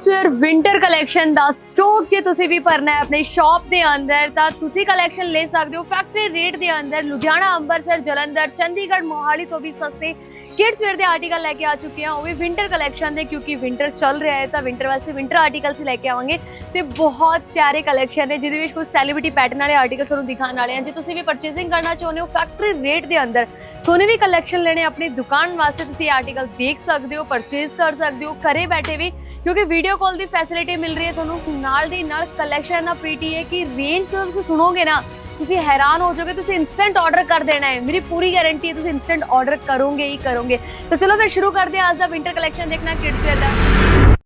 sportswear winter collection ਦਾ stock ਜੇ ਤੁਸੀਂ ਵੀ ਭਰਨਾ ਹੈ, ਆਪਣੀ ਸ਼ਾਪ ਦੇ ਅੰਦਰ, ਤਾਂ ਤੁਸੀਂ ਕਲੈਕਸ਼ਨ ਲੈ ਸਕਦੇ ਹੋ। ਫੈਕਟਰੀ ਰੇਟ ਦੇ ਅੰਦਰ, ਲੁਧਿਆਣਾ, ਅੰਮ੍ਰਿਤਸਰ, ਜਲੰਧਰ, ਚੰਡੀਗੜ੍ਹ, ਮੋਹਾਲੀ ਤੋਂ ਵੀ ਸਸਤੇ ਕਿਡਸ ਵੇਅਰ ਦੇ ਆਰਟੀਕਲ ਲੈ ਕੇ ਆ ਚੁੱਕੇ ਆ ਉਹ ਵੀ ਵਿੰਟਰ ਕਲੈਕਸ਼ਨ ਦੇ, ਕਿਉਂਕਿ ਵਿੰਟਰ ਚੱਲ ਰਿਹਾ ਹੈ, ਤਾਂ ਵਿੰਟਰ ਵਾਸਤੇ ਵਿੰਟਰ ਆਰਟੀਕਲਸ ਲੈ ਕੇ ਆਵਾਂਗੇ। ਤੇ ਬਹੁਤ ਪਿਆਰੇ ਕਲੈਕਸ਼ਨ ਨੇ, ਜਿਹਦੇ ਵਿੱਚ ਕੁਝ ਸੈਲੀਬ੍ਰਿਟੀ ਪੈਟਰਨ ਵਾਲੇ ਆਰਟੀਕਲ ਤੁਹਾਨੂੰ ਦਿਖਾਉਣ ਵਾਲੇ ਆ ਜੇ ਤੁਸੀਂ ਵੀ ਪਰਚੇਸਿੰਗ ਕਰਨਾ ਚਾਹੁੰਦੇ ਹੋ ਫੈਕਟਰੀ ਰੇਟ ਦੇ ਅੰਦਰ ਤੁਹਾਨੂੰ ਵੀ ਕਲੈਕਸ਼ਨ ਲੈਣੇ ਆਪਣੀ ਦੁਕਾਨ ਵਾਸਤੇ ਤੁਸੀਂ ਆਰਟੀਕਲ ਦੇਖ ਸਕਦੇ ਹੋ ਪਰਚੇਸ ਕਰ ਸਕਦੇ ਹੋ, ਘਰੇ ਬੈਠੇ ਵੀ ਕਿਉਂਕਿ ਵੀਡੀਓ ਕਾਲ ਦੀ ਫੈਸਿਲਿਟੀ ਮਿਲ ਰਹੀ ਹੈ ਤੁਹਾਨੂੰ। ਨਾਲ ਦੀ ਨਾਲ ਕਲੈਕਸ਼ਨ ਨਾ ਪ੍ਰੀਟੀ ਹੈ ਕਿ ਰੇਂਜ ਜਦੋਂ ਤੁਸੀਂ ਸੁਣੋਗੇ ਨਾ, ਤੁਸੀਂ ਹੈਰਾਨ ਹੋ ਜਾਓਗੇ, ਤੁਸੀਂ ਇਨਸਟੈਂਟ ਆਰਡਰ ਕਰ ਦੇਣਾ ਹੈ। ਮੇਰੀ ਪੂਰੀ ਗਾਰੰਟੀ ਹੈ, ਤੁਸੀਂ ਇਨਸਟੈਂਟ ਆਰਡਰ ਕਰੋਗੇ ਹੀ ਕਰੋਗੇ। ਤਾਂ ਚਲੋ ਫਿਰ ਸ਼ੁਰੂ ਕਰਦੇ ਹਾਂ ਅੱਜ ਦਾ ਵਿంటర్ ਕਲੈਕਸ਼ਨ ਦੇਖਣਾ ਕਿਡਸ ਵੇਅਰ ਦਾ।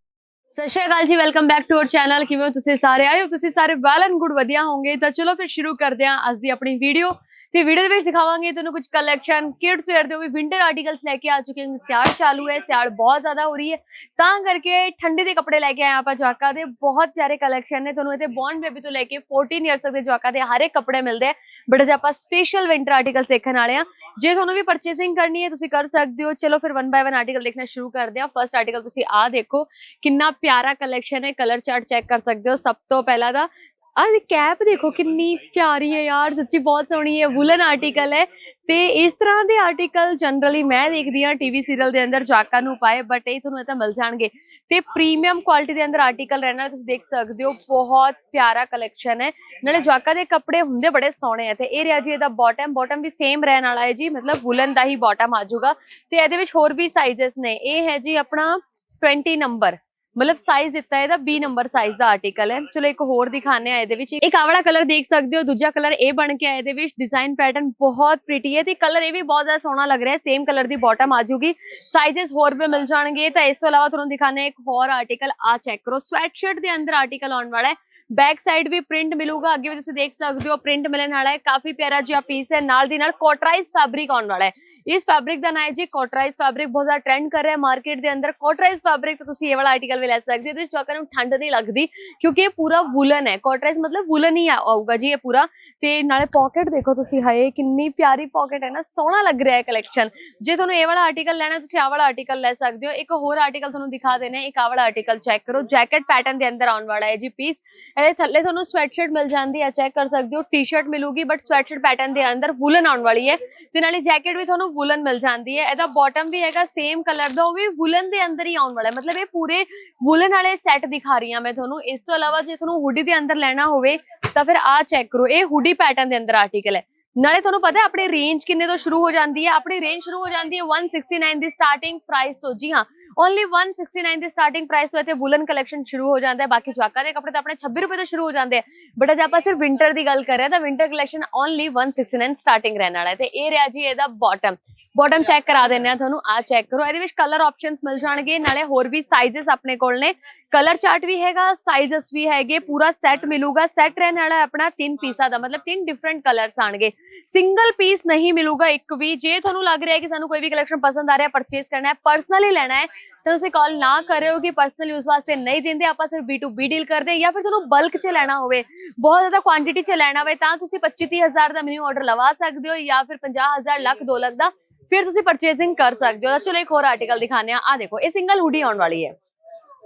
ਸਤਿ ਸ਼੍ਰੀ ਅਕਾਲ ਜੀ welcome back to our channel ਕਿਵੇਂ ਹੋ ਤੁਸੀਂ ਸਾਰੇ? ਆਏ ਹੋ ਤੁਸੀਂ ਸਾਰੇ ਵੈਲ ਐਂਡ ਗੁੱਡ ਵਧੀਆ ਹੋਵੋਗੇ। ਤਾਂ ਚਲੋ ਫਿਰ ਸ਼ੁਰੂ ਕਰਦੇ ਹਾਂ ਅੱਜ ਦੀ ਆਪਣੀ ਵੀਡੀਓ ਤੇ ਵੀਡੀਓ ਦੇ ਵਿੱਚ ਦਿਖਾਵਾਂਗੇ ਤੁਹਾਨੂੰ ਕੁਝ ਕਲੈਕਸ਼ਨ ਕਿਡਸ ਵੇਅਰ ਦੇ ਉਹ ਵੀ ਵਿੰਟਰ ਆਰਟੀਕਲਸ ਲੈ ਕੇ ਆ ਚੁੱਕੇ ਹਾਂ ਸਿਆਲ ਚਾਲੂ ਹੈ ਸਿਆਲ ਬਹੁਤ ਜ਼ਿਆਦਾ ਹੋ ਰਹੀ ਹੈ ਤਾਂ ਕਰਕੇ ਠੰਡੇ ਦੇ ਕੱਪੜੇ ਲੈ ਕੇ ਆਏ ਆਪਾਂ ਜਵਾਕਾ ਦੇ ਬਹੁਤ ਪਿਆਰੇ ਕਲੈਕਸ਼ਨ ਨੇ ਤੁਹਾਨੂੰ ਇੱਥੇ ਬੌਨ ਬੇਬੀ ਤੋਂ ਲੈ ਕੇ 14 ਇਅਰਸ ਤੱਕ ਦੇ ਜਵਾਕਾ ਦੇ ਹਰ ਇੱਕ ਕੱਪੜੇ ਮਿਲਦੇ ਆ ਬਟ ਅੱਜ ਆਪਾਂ ਸਪੈਸ਼ਲ ਵਿੰਟਰ ਆਰਟੀਕਲਸ ਦੇਖਣ ਵਾਲੇ ਆ ਜੇ ਤੁਹਾਨੂੰ ਵੀ ਪਰਚੇਸਿੰਗ ਕਰਨੀ ਹੈ ਤੁਸੀਂ ਕਰ ਸਕਦੇ ਹੋ ਚਲੋ ਫਿਰ 1 ਬਾਈ 1 ਆਰਟੀਕਲ ਦੇਖਣਾ ਸ਼ੁਰੂ ਕਰਦੇ ਆ ਫਰਸਟ ਆਰਟੀਕਲ ਤੁਸੀਂ ਆ ਦੇਖੋ ਕਿੰਨਾ ਪਿਆਰਾ ਕਲੈਕਸ਼ਨ ਹੈ ਕਲਰ ਚਾਰਟ ਚੈੱਕ ਕਰ ਸਕਦੇ ਹੋ ਸਭ ਤੋਂ ਪਹਿਲਾਂ ਦਾ ਆਹ ਕੈਪ ਦੇਖੋ ਕਿੰਨੀ ਪਿਆਰੀ ਹੈ ਯਾਰ, ਸੱਚੀ ਬਹੁਤ ਸੋਹਣੀ ਹੈ, ਵੂਲਨ ਆਰਟੀਕਲ ਹੈ। ਤੇ ਇਸ ਤਰ੍ਹਾਂ ਦੇ ਆਰਟੀਕਲ ਜਨਰਲੀ ਮੈਂ ਦੇਖਦੀ ਹਾਂ ਟੀਵੀ ਸੀਰੀਅਲ ਦੇ ਅੰਦਰ ਜਾਕਾਂ ਨੂੰ ਪਾਏ ਬਟ ਇਹ ਤੁਹਾਨੂੰ ਇਹ ਤਾਂ ਮਿਲ ਜਾਣਗੇ। ਤੇ ਪ੍ਰੀਮੀਅਮ ਕੁਆਲਿਟੀ ਦੇ ਅੰਦਰ ਆਰਟੀਕਲ ਰਹਿਣਾ ਤੁਸੀਂ ਦੇਖ ਸਕਦੇ ਹੋ, ਬਹੁਤ ਪਿਆਰਾ ਕਲੈਕਸ਼ਨ ਹੈ। ਨਾਲੇ ਜਾਕਾਂ ਦੇ ਕੱਪੜੇ ਹੁੰਦੇ ਬੜੇ ਸੋਹਣੇ ਆ ਤੇ ਇਹ ਰਿਹਾ ਜੀ ਇਹਦਾ ਬਾਟਮ ਬਾਟਮ ਵੀ ਸੇਮ ਰਹਿਣ ਵਾਲਾ ਹੈ ਜੀ, ਮਤਲਬ ਵੂਲਨ ਦਾ ਹੀ ਬਾਟਮ ਆ ਜਾਊਗਾ। ਤੇ ਇਹਦੇ ਵਿੱਚ ਹੋਰ ਵੀ ਸਾਈਜ਼ਸ ਨੇ, ਇਹ ਹੈ ਜੀ ਆਪਣਾ 20 ਨੰਬਰ ਮਤਲਬ ਸਾਈਜ਼ ਦਿੱਤਾ ਹੈ ਇਹਦਾ 20 ਨੰਬਰ ਸਾਈਜ਼ ਦਾ ਆਰਟੀਕਲ ਹੈ। ਚਲੋ ਇੱਕ ਹੋਰ ਦਿਖਾਣੇ ਆ ਇਹਦੇ ਵਿੱਚ। ਇੱਕ ਆਵਲਾ ਕਲਰ ਦੇਖ ਸਕਦੇ ਹੋ, ਦੂਜਾ ਕਲਰ ਇਹ ਬਣ ਕੇ ਆਇਆ ਇਹਦੇ ਵਿੱਚ। ਡਿਜ਼ਾਈਨ ਪੈਟਰਨ ਬਹੁਤ ਪ੍ਰੀਟੀ ਹੈ ਤੇ ਕਲਰ ਇਹ ਵੀ ਬਹੁਤ ਜ਼ਿਆਦਾ ਸੋਹਣਾ ਲੱਗ ਰਿਹਾ ਹੈ। ਸੇਮ ਕਲਰ ਦੀ ਬਾਟਮ ਆ ਜੂਗੀ ਸਾਈਜ਼ਸ ਹੋਰ ਵੀ ਮਿਲ ਜਾਣਗੇ। ਤਾਂ ਇਸ ਤੋਂ ਇਲਾਵਾ ਤੁਹਾਨੂੰ ਦਿਖਾਣੇ ਇੱਕ ਹੋਰ ਆਰਟੀਕਲ ਆ ਚੈੱਕ ਕਰੋ। ਸਵੈਟਸ਼ਰਟ ਦੇ ਅੰਦਰ ਆਰਟੀਕਲ ਆਉਣ ਵਾਲਾ ਹੈ। ਬੈਕ ਸਾਈਡ ਵੀ ਪ੍ਰਿੰਟ ਮਿਲੂਗਾ। ਅੱਗੇ ਵੀ ਤੁਸੀਂ ਦੇਖ ਸਕਦੇ ਹੋ ਪ੍ਰਿੰਟ ਮਿਲਣ ਵਾਲਾ ਹੈ। ਕਾਫੀ ਪਿਆਰਾ ਜਿਹਾ ਪੀਸ ਹੈ। ਨਾਲ ਦੀ ਨਾਲ ਕੋਟਰਾਈਜ਼ ਫੈਬਰਿਕ ਆਉਣ ਵਾਲਾ ਹੈ। ਇਸ ਫੈਬਰਿਕ ਦਾ ਨਾਮ ਹੈ ਜੀ ਕੋਟਰਾਈਜ਼ ਫੈਬਰਿਕ ਬਹੁਤ ਜ਼ਿਆਦਾ ਟ੍ਰੈਂਡ ਕਰ ਰਿਹਾ ਹੈ ਮਾਰਕੀਟ ਦੇ ਅੰਦਰ। ਕੋਟਰਾਈਜ਼ ਫੈਬਰਿਕ ਤੁਸੀਂ ਇਹ ਵਾਲਾ ਆਰਟੀਕਲ ਵੀ ਲੈ ਸਕਦੇ ਹੋ ਇਹਦੇ ਵਿੱਚ ਨੂੰ ਠੰਡ ਨਹੀਂ ਲੱਗਦੀ, ਕਿਉਂਕਿ ਇਹ ਪੂਰਾ ਵੂਲਨ ਹੈ। ਕੋਟਰਾਈਜ਼ ਮਤਲਬ ਵੂਲਨ ਹੀ ਆਊਗਾ ਜੀ ਇਹ ਪੂਰਾ। ਤੇ ਨਾਲੇ ਪਾਕਟ ਦੇਖੋ ਤੁਸੀਂ ਹਾਏ, ਕਿੰਨੀ ਪਿਆਰੀ ਪਾਕਟ ਹੈ ਨਾ, ਸੋਹਣਾ ਲੱਗ ਰਿਹਾ ਹੈ ਕਲੈਕਸ਼ਨ ਜੇ ਤੁਹਾਨੂੰ ਇਹ ਵਾਲਾ ਆਰਟੀਕਲ ਲੈਣਾ ਤੁਸੀਂ ਆਹ ਵਾਲਾ ਆਰਟੀਕਲ ਲੈ ਸਕਦੇ ਹੋ। ਇੱਕ ਹੋਰ ਆਰਟੀਕਲ ਤੁਹਾਨੂੰ ਦਿਖਾ ਦੇਣਾ ਇੱਕ ਆਹ ਵਾਲਾ ਆਰਟੀਕਲ ਚੈੱਕ ਕਰੋ। ਜੈਕਟ ਪੈਟਰਨ ਦੇ ਅੰਦਰ ਆਉਣ ਵਾਲਾ ਹੈ ਜੀ ਪੀਸ ਇਹਦੇ ਥੱਲੇ ਤੁਹਾਨੂੰ ਸਵੈਟਸ਼ਰਟ ਮਿਲ ਜਾਂਦੀ ਹੈ ਚੈੱਕ ਕਰ ਸਕਦੇ ਹੋ ਟੀ-ਸ਼ਰਟ ਮਿਲੂਗੀ ਬਟ ਸਵੈਟਸ਼ਰਟ ਪੈਟਰਨ ਦੇ ਅੰਦਰ ਵੂਲਨ ਆਉਣ ਵਾਲੀ ਹੈ। ਤੇ ਨਾਲੇ ਜੈਕਟ ਵੀ ਤੁਹਾਨੂੰ ਵੂਲਨ ਮਿਲ ਜਾਂਦੀ ਹੈ। ਇਹਦਾ ਬਾਟਮ ਵੀ ਹੈਗਾ ਸੇਮ ਕਲਰ ਦਾ, ਉਹ ਵੀ ਵੂਲਨ ਦੇ ਅੰਦਰ ਹੀ ਆਉਣ ਵਾਲਾ ਹੈ। ਮਤਲਬ ਇਹ ਪੂਰੇ ਵੂਲਨ ਵਾਲੇ ਸੈੱਟ ਦਿਖਾ ਰਹੀ ਹਾਂ ਮੈਂ ਤੁਹਾਨੂੰ। ਇਸ ਤੋਂ ਇਲਾਵਾ ਜੇ ਤੁਹਾਨੂੰ ਹੁੱਡੀ ਦੇ ਅੰਦਰ ਲੈਣਾ ਹੋਵੇ, ਤਾਂ ਫਿਰ ਆ ਚੈੱਕ ਕਰੋ। ਇਹ ਹੁੱਡੀ ਪੈਟਰਨ ਦੇ ਅੰਦਰ ਆਰਟੀਕਲ ਹੈ। ਨਾਲੇ ਤੁਹਾਨੂੰ ਪਤਾ ਹੈ, ਆਪਣੀ ਰੇਂਜ ਕਿੰਨੇ ਤੋਂ ਸ਼ੁਰੂ ਹੋ ਜਾਂਦੀ ਹੈ? ਆਪਣੀ ਰੇਂਜ ਸ਼ੁਰੂ ਹੋ ਜਾਂਦੀ ਹੈ 169 ਦੀ ਸਟਾਰਟਿੰਗ ਪ੍ਰਾਈਸ ਤੋਂ। ਜੀ ਹਾਂ ਓਨਲੀ 169 ਦੀ ਸਟਾਰਟਿੰਗ ਪ੍ਰਾਈਸ ਤੋਂ ਇੱਥੇ ਵੂਲਨ ਕਲੈਕਸ਼ਨ ਸ਼ੁਰੂ ਹੋ ਜਾਂਦਾ ਹੈ। ਬਾਕੀ ਜਵਾਕਾਂ ਦੇ ਕੱਪੜੇ ਤਾਂ ਆਪਣੇ 26 ਰੁਪਏ ਤੋਂ ਸ਼ੁਰੂ ਹੋ ਜਾਂਦੇ ਆ ਬਟ ਅੱਜ ਆਪਾਂ ਸਿਰਫ ਵਿੰਟਰ ਦੀ ਗੱਲ ਕਰ ਰਹੇ ਤਾਂ ਵਿੰਟਰ ਕਲੈਕਸ਼ਨ ਓਨਲੀ 169 ਸਟਾਰਟਿੰਗ ਰਹਿਣ ਵਾਲਾ ਹੈ। ਤੇ ਇਹ ਰਿਹਾ ਜੀ ਇਹਦਾ ਬਾਟਮ ਬਾਟਮ ਚੈੱਕ ਕਰਾ ਦਿੰਨੇ ਆ ਤੁਹਾਨੂੰ ਆ ਚੈੱਕ ਕਰੋ। ਇਹਦੇ ਵਿੱਚ ਕਲਰ ਆਪਸ਼ਨਸ ਮਿਲ ਜਾਣਗੇ ਨਾਲੇ ਹੋਰ ਵੀ ਸਾਈਜ਼ਸ ਆਪਣੇ ਕੋਲ ਨੇ। ਕਲਰ ਚਾਰਟ ਵੀ ਹੈਗਾ ਸਾਈਜ਼ਸ ਵੀ ਹੈਗੇ ਪੂਰਾ ਸੈੱਟ ਮਿਲੂਗਾ। ਸੈੱਟ ਰਹਿਣ ਵਾਲਾ ਆਪਣਾ ਤਿੰਨ ਪੀਸਾਂ ਦਾ ਮਤਲਬ ਤਿੰਨ ਡਿਫਰੈਂਟ ਕਲਰਸ ਆਣਗੇ। ਸਿੰਗਲ ਪੀਸ ਨਹੀਂ ਮਿਲੂਗਾ ਇੱਕ ਵੀ। ਜੇ ਤੁਹਾਨੂੰ ਲੱਗ ਰਿਹਾ ਕਿ ਸਾਨੂੰ ਕੋਈ ਵੀ ਕਲੈਕਸ਼ਨ ਪਸੰਦ ਆ ਰਿਹਾ ਪਰਚੇਸ ਕਰਨਾ ਹੈ ਪਰਸਨਲੀ ਲੈਣਾ ਹੈ ਤਾਂ ਤੁਸੀਂ ਕਾਲ ਨਾ ਕਰਿਓ ਕਿ ਪਰਸਨਲ ਯੂਜ਼ ਵਾਸਤੇ ਨਹੀਂ ਦਿੰਦੇ। ਆਪਾਂ ਸਿਰਫ B2B ਡੀਲ ਕਰਦੇ ਜਾਂ ਫਿਰ ਤੁਹਾਨੂੰ ਬਲਕ 'ਚ ਲੈਣਾ ਹੋਵੇ। ਬਹੁਤ ਜ਼ਿਆਦਾ ਕੁਆਂਟੀਟੀ 'ਚ ਲੈਣਾ ਹੋਵੇ ਤਾਂ ਤੁਸੀਂ 25 ਹਜ਼ਾਰ ਦਾ ਮਿਨੀਮਮ ਆਰਡਰ ਲਵਾ ਸਕਦੇ ਹੋ ਜਾਂ ਫਿਰ 50000 ਲੱਖ 2 ਲੱਖ ਦਾ ਫਿਰ ਤੁਸੀਂ ਪਰਚੇਸਿੰਗ ਕਰ ਸਕਦੇ ਹੋ। ਚਲੋ ਇੱਕ ਹੋਰ ਆਰਟੀਕਲ ਦਿਖਾਉਂਦੇ ਆ ਆ ਦੇਖੋ, ਇਹ ਸਿੰਗਲ ਹੁੱਡੀ ਆਉਣ ਵਾਲੀ ਹੈ।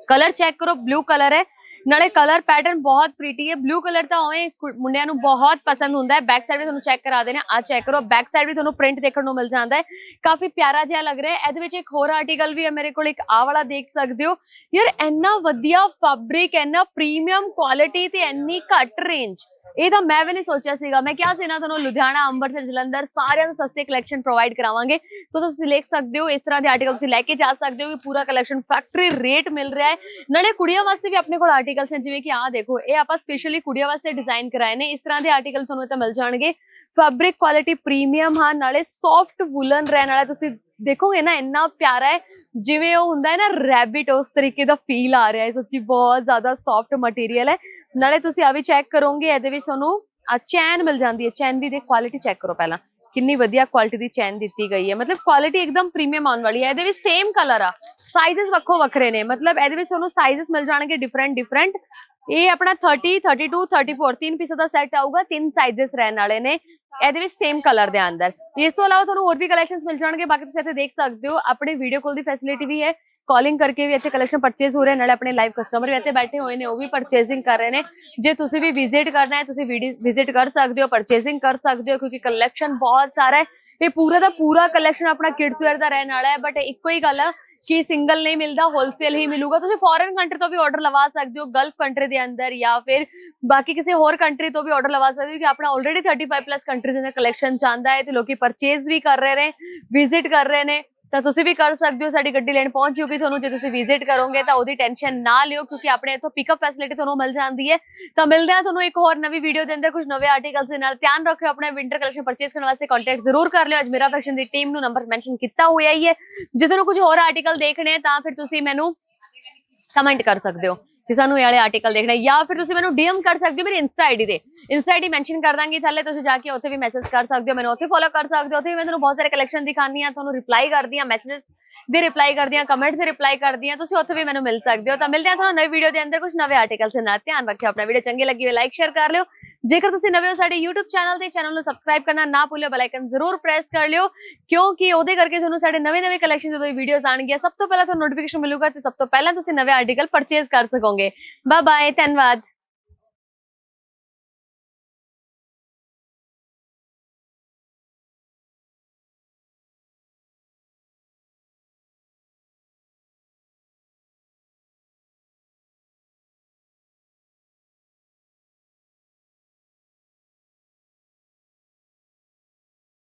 ਕਲਰ ਚੈੱਕ ਕਰੋ ਬਲੂ ਕਲਰ ਹੈ। ਨਾਲੇ ਕਲਰ ਪੈਟਰਨ ਬਹੁਤ ਪ੍ਰੀਟੀ ਹੈ। ਬਲੂ ਕਲਰ ਤਾਂ ਉਵੇਂ ਮੁੰਡਿਆਂ ਨੂੰ ਬਹੁਤ ਪਸੰਦ ਹੁੰਦਾ ਹੈ। ਬੈਕ ਸਾਈਡ ਵੀ ਤੁਹਾਨੂੰ ਚੈੱਕ ਕਰਾ ਦੇਣਾ ਆ। ਚੈੱਕ ਕਰੋ। ਬੈਕ ਸਾਈਡ ਵੀ ਤੁਹਾਨੂੰ ਪ੍ਰਿੰਟ ਦੇਖਣ ਨੂੰ ਮਿਲ ਜਾਂਦਾ ਹੈ। ਕਾਫੀ ਪਿਆਰਾ ਜਿਹਾ ਲੱਗ ਰਿਹਾ ਹੈ। ਇਹਦੇ ਵਿੱਚ ਇੱਕ ਹੋਰ ਆਰਟੀਕਲ ਵੀ ਹੈ ਮੇਰੇ ਕੋਲ। ਇੱਕ ਆ ਵਾਲਾ ਦੇਖ ਸਕਦੇ ਹੋ। ਯਾਰ ਇੰਨਾ ਵਧੀਆ ਫੈਬਰਿਕ ਇੰਨਾ ਪ੍ਰੀਮੀਅਮ ਕੁਆਲਿਟੀ ਤੇ ਇੰਨੀ ਘੱਟ ਰੇਂਜ ਇਹ ਤਾਂ ਮੈਂ ਵੀ ਨਹੀਂ ਸੋਚਿਆ ਸੀਗਾ। ਮੈਂ ਕਿਹਾ ਸੀ ਨਾ, ਤੁਹਾਨੂੰ ਲੁਧਿਆਣਾ, ਅੰਮ੍ਰਿਤਸਰ, ਜਲੰਧਰ ਸਾਰਿਆਂ ਨੂੰ ਸਸਤੇ ਕਲੈਕਸ਼ਨ ਪ੍ਰੋਵਾਈਡ ਕਰਾਵਾਂਗੇ। ਤਾਂ ਤੁਸੀਂ ਲਿਖ ਸਕਦੇ ਹੋ, ਇਸ ਤਰ੍ਹਾਂ ਦੇ ਆਰਟੀਕਲ ਤੁਸੀਂ ਲੈ ਕੇ ਜਾ ਸਕਦੇ ਹੋ ਕਿ ਪੂਰਾ ਕਲੈਕਸ਼ਨ ਫੈਕਟਰੀ ਰੇਟ ਮਿਲ ਰਿਹਾ ਹੈ। ਨਾਲੇ ਕੁੜੀਆਂ ਵਾਸਤੇ ਵੀ ਆਪਣੇ ਕੋਲ ਆਰਟੀਕਲਸ ਨੇ, ਜਿਵੇਂ ਕਿ ਆਹ ਦੇਖੋ, ਇਹ ਆਪਾਂ ਸਪੈਸ਼ਲੀ ਕੁੜੀਆਂ ਵਾਸਤੇ ਡਿਜ਼ਾਈਨ ਕਰਾਏ ਨੇ। ਇਸ ਤਰ੍ਹਾਂ ਦੇ ਆਰਟੀਕਲ ਤੁਹਾਨੂੰ ਤਾਂ ਮਿਲ ਜਾਣਗੇ। ਫੈਬਰਿਕ ਕੁਆਲਿਟੀ ਪ੍ਰੀਮੀਅਮ ਹਨ ਨਾਲੇ ਸੌਫਟ ਵੂਲਨ ਰਹਿਣ ਵਾਲਾ ਤੁਸੀਂ ਦੇਖੋਗੇ ਨਾ, ਇੰਨਾ ਪਿਆਰਾ ਹੈ, ਜਿਵੇਂ ਉਹ ਹੁੰਦਾ ਹੈ ਨਾ ਰੈਬਿਟ ਉਸ ਤਰੀਕੇ ਦਾ ਫੀਲ ਆ ਰਿਹਾ ਹੈ, ਸੱਚੀ ਬਹੁਤ ਜ਼ਿਆਦਾ ਸੌਫਟ ਮਟੀਰੀਅਲ ਹੈ। ਨਾਲੇ ਤੁਸੀਂ ਆ ਵੀ ਚੈੱਕ ਕਰੋਗੇ, ਇਹਦੇ ਵਿੱਚ ਤੁਹਾਨੂੰ ਆ ਚੈਨ ਮਿਲ ਜਾਂਦੀ ਹੈ ਚੈਨ ਵੀ ਦੇ ਕੁਆਲਿਟੀ ਚੈੱਕ ਕਰੋ ਪਹਿਲਾਂ, ਕਿੰਨੀ ਵਧੀਆ ਕੁਆਲਿਟੀ ਦੀ ਚੈਨ ਦਿੱਤੀ ਗਈ ਹੈ। ਮਤਲਬ ਕੁਆਲਿਟੀ ਇੱਕਦਮ ਪ੍ਰੀਮੀਅਮ ਆਉਣ ਵਾਲੀ ਹੈ, ਇਹਦੇ ਵਿੱਚ ਸੇਮ ਕਲਰ ਆ ਸਾਈਜ਼ਸ ਵੱਖੋ ਵੱਖਰੇ ਨੇ, ਮਤਲਬ ਇਹਦੇ ਵਿੱਚ ਤੁਹਾਨੂੰ ਸਾਈਜ਼ਸ ਮਿਲ ਜਾਣਗੇ ਡਿਫਰੈਂਟ ਡਿਫਰੈਂਟ ਇਹ ਆਪਣਾ 30 32 34 ਤਿੰਨ ਪੀਸਾਂ ਦਾ ਸੈੱਟ ਆਊਗਾ, ਤਿੰਨ ਸਾਈਜ਼ਸ ਰਹਿਣ ਵਾਲੇ ਨੇ। ਇਹਦੇ ਵਿੱਚ ਸੇਮ ਕਲਰ ਦੇ ਅੰਦਰ। ਇਸ ਤੋਂ ਇਲਾਵਾ ਤੁਹਾਨੂੰ ਹੋਰ ਵੀ ਕਲੈਕਸ਼ਨਸ ਮਿਲ ਜਾਣਗੇ, ਬਾਕੀ ਤੁਸੀਂ ਇੱਥੇ ਦੇਖ ਸਕਦੇ ਹੋ। ਆਪਣੇ ਵੀਡੀਓ ਕਾਲ ਦੀ ਫੈਸਿਲਿਟੀ ਵੀ ਹੈ। ਕਾਲਿੰਗ ਕਰਕੇ ਵੀ ਇੱਥੇ ਕਲੈਕਸ਼ਨ ਪਰਚੇਸ ਹੋ ਰਹੇ, ਨਾਲੇ ਆਪਣੇ ਲਾਈਵ ਕਸਟਮਰ ਵੀ ਇੱਥੇ ਬੈਠੇ ਹੋਏ ਨੇ, ਉਹ ਵੀ ਪਰਚੇਸਿੰਗ ਕਰ ਰਹੇ ਨੇ। ਜੇ ਤੁਸੀਂ ਵੀ ਵਿਜ਼ਿਟ ਕਰਨਾ ਹੈ, ਤੁਸੀਂ ਵਿਜ਼ਿਟ ਕਰ ਸਕਦੇ ਹੋ ਪਰਚੇਸਿੰਗ ਕਰ ਸਕਦੇ ਹੋ, ਕਿਉਂਕਿ ਕਲੈਕਸ਼ਨ ਬਹੁਤ ਸਾਰਾ ਹੈ। ਇਹ ਪੂਰਾ ਦਾ ਪੂਰਾ ਕਲੈਕਸ਼ਨ ਆਪਣਾ ਕਿਡਸ ਵੇਅਰ ਦਾ ਰਹਿਣ ਵਾਲਾ ਹੈ ਬਟ ਇੱਕੋ ਹੀ ਗੱਲ ਆ ਕਿ ਸਿੰਗਲ ਨਹੀਂ ਮਿਲਦਾ ਹੋਲਸੇਲ ਹੀ ਮਿਲੂਗਾ ਤੁਸੀਂ ਫੋਰਨ ਕੰਟਰੀ ਤੋਂ ਵੀ ਆਰਡਰ ਲਵਾ ਸਕਦੇ ਹੋ ਗਲਫ ਕੰਟਰੀ ਦੇ ਅੰਦਰ ਜਾਂ ਫਿਰ ਬਾਕੀ ਕਿਸੇ ਹੋਰ ਕੰਟਰੀ ਤੋਂ ਵੀ ਆਰਡਰ ਲਵਾ ਸਕਦੇ ਹੋ ਕਿ ਆਪਣਾ ਆਲਰੇਡੀ 35 ਪਲੱਸ ਕੰਟਰੀਜ਼ ਦਾ ਕਲੈਕਸ਼ਨ ਚਾਹੁੰਦਾ ਹੈ ਤੇ ਲੋਕੀ ਪਰਚੇਜ਼ ਵੀ ਕਰ ਰਹੇ ਨੇ ਵਿਜ਼ਿਟ ਕਰ ਰਹੇ ਨੇ ਤਾਂ ਤੁਸੀਂ ਵੀ ਕਰ ਸਕਦੇ ਹੋ, ਸਾਡੀ ਗੱਡੀ ਲੈਣ ਪਹੁੰਚ ਜੂਗੀ ਤੁਹਾਨੂੰ, ਜੇ ਤੁਸੀਂ ਵਿਜ਼ਿਟ ਕਰੋਗੇ ਤਾਂ ਉਹਦੀ ਟੈਨਸ਼ਨ ਨਾ ਲਿਓ, ਕਿਉਂਕਿ ਆਪਣੇ ਇੱਥੋਂ ਪਿਕਅਪ ਫੈਸਿਲਿਟੀ ਤੁਹਾਨੂੰ ਮਿਲ ਜਾਂਦੀ ਹੈ। ਤਾਂ ਮਿਲਦੇ ਆ ਤੁਹਾਨੂੰ ਇੱਕ ਹੋਰ ਨਵੀਂ ਵੀਡੀਓ ਦੇ ਅੰਦਰ, ਕੁਝ ਨਵੇਂ ਆਰਟੀਕਲਸ ਦੇ ਨਾਲ। ਧਿਆਨ ਰੱਖਿਓ, ਆਪਣੇ ਵਿੰਟਰ ਕਲੈਕਸ਼ਨ ਪਰਚੇਸ ਕਰਨ ਵਾਸਤੇ ਕੰਟੈਕਟ ਜ਼ਰੂਰ ਕਰ ਲਿਓ। ਅੱਜ ਮੇਰਾ ਫੈਸ਼ਨ ਦੀ ਟੀਮ ਨੂੰ ਨੰਬਰ ਮੈਂਸ਼ਨ ਕੀਤਾ ਹੋਇਆ ਹੀ ਹੈ। ਜੇ ਤੁਹਾਨੂੰ ਕੁਝ ਹੋਰ ਆਰਟੀਕਲ ਦੇਖਣੇ ਤਾਂ ਫਿਰ ਤੁਸੀਂ ਮੈਨੂੰ ਕਮੈਂਟ ਕਰ ਸਕਦੇ ਹੋ। ਕਿ ਸਾਨੂੰ ਇਹ ਵਾਲੇ ਆਰਟੀਕਲ ਦੇਖਣਾ, ਜਾਂ ਫਿਰ ਤੁਸੀਂ ਮੈਨੂੰ ਡੀਐਮ ਕਰ ਸਕਦੇ ਹੋ ਮੇਰੀ ਇੰਸਟਾ ਆਈਡੀ ਤੇ। ਇੰਸਟਾ ਆਈਡੀ ਮੈਂਸ਼ਨ ਕਰ ਦਾਂਗੀ ਥੱਲੇ, ਤੁਸੀਂ ਜਾ ਕੇ ਉੱਥੇ ਵੀ ਮੈਸੇਜ ਕਰ ਸਕਦੇ ਹੋ, ਮੈਨੂੰ ਉੱਥੇ ਫੋਲੋ ਕਰ ਸਕਦੇ ਹੋ, ਉੱਥੇ ਵੀ ਮੈਂ ਤੁਹਾਨੂੰ ਬਹੁਤ ਸਾਰੇ ਕਲੈਕਸ਼ਨ ਦਿਖਾਉਂਦੀ ਆ ਤੁਹਾਨੂੰ ਰਿਪਲਾਈ ਕਰਦੀ ਆ ਮੈਸੇजेस ਦੀ ਰਿਪਲਾਈ ਕਰਦੀ ਆ ਕਮੈਂਟਸ ਦੇ ਰਿਪਲਾਈ ਕਰਦੀ ਆ ਤੁਸੀਂ ਉੱਥੇ ਵੀ ਮੈਨੂੰ ਮਿਲ ਸਕਦੇ ਹੋ। ਤਾਂ ਮਿਲਦੇ ਆ ਤੁਹਾਨੂੰ ਨਵੀਂ ਵੀਡੀਓ ਦੇ ਅੰਦਰ ਕੁਝ ਨਵੇਂ ਆਰਟੀਕਲਸ ਦੇ ਨਾਲ। ਧਿਆਨ ਰੱਖਿਓ ਆਪਣਾ ਵੀਡੀਓ ਚੰਗੀ ਲੱਗੀ ਹੋਵੇ ਲਾਈਕ ਸ਼ੇਅਰ ਕਰ ਲਿਓ। ਜੇਕਰ ਤੁਸੀਂ ਨਵੇਂ ਹੋ ਸਾਡੇ YouTube ਚੈਨਲ ਤੇ ਚੈਨਲ ਨੂੰ ਸਬਸਕ੍ਰਾਈਬ ਕਰਨਾ ਨਾ ਭੁੱਲਿਓ ਬੈਲ ਆਈਕਨ ਜ਼ਰੂਰ ਪ੍ਰੈਸ ਕਰ ਲਿਓ, ਕਿਉਂਕਿ ਉਹਦੇ ਕਰਕੇ ਤੁਹਾਨੂੰ ਸਾਡੇ ਨਵੇਂ-ਨਵੇਂ ਕਲੈਕਸ਼ਨ ਜਦੋਂ ਵੀਡੀਓਜ਼ ਆਣਗੀਆਂ ਸਭ ਤੋਂ ਪਹਿਲਾਂ ਤੁਹਾਨੂੰ ਨੋਟੀਫਿਕੇਸ਼ਨ ਮਿਲੂਗਾ ਤੇ ਸਭ ਤੋਂ ਪਹਿਲਾਂ ਤੁਸੀਂ ਨਵੇਂ ਆਰਟੀਕਲ ਪਰਚੇਸ ਕਰ ਸਕੋਗੇ। ਬਾਏ ਬਾਏ ਧੰਨਵਾਦ।